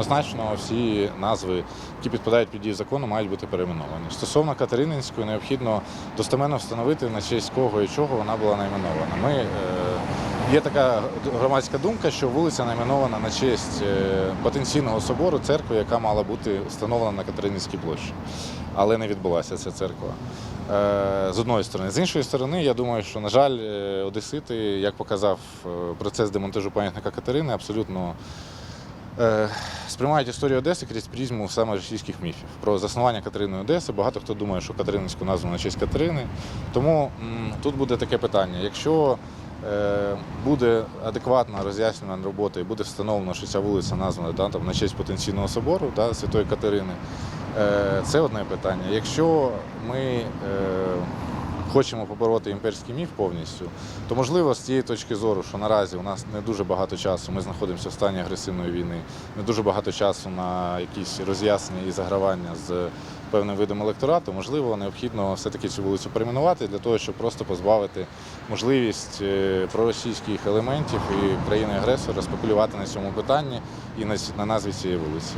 однозначно всі назви, які підпадають під дію закону, мають бути перейменовані. Стосовно Катерининської, необхідно достеменно встановити на честь кого і чого вона була найменована. Ми, е, є така громадська думка, що вулиця найменована на честь е, потенційного собору церкви, яка мала бути встановлена на Катерининській площі, але не відбулася ця церква. Е, З одної сторони, з іншої сторони, я думаю, що на жаль, е, одесити, як показав процес демонтажу пам'ятника Катерини, абсолютно сприймають історію Одеси крізь призму саме російських міфів. Про заснування Катерини Одеси. Багато хто думає, що Катерининську назву на честь Катерини. Тому тут буде таке питання. Якщо е, буде адекватна роз'яснювана робота і буде встановлено, що ця вулиця названа да, там, на честь потенційного собору да, Святої Катерини, е, це одне питання. Якщо ми е, хочемо побороти імперський міф повністю, то можливо з цієї точки зору, що наразі у нас не дуже багато часу, ми знаходимося в стані агресивної війни, не дуже багато часу на якісь роз'яснення і загравання з певним видом електорату, можливо, необхідно все-таки цю вулицю перейменувати для того, щоб просто позбавити можливість е, проросійських елементів і країни-агресора спекулювати на цьому питанні і на назві цієї вулиці.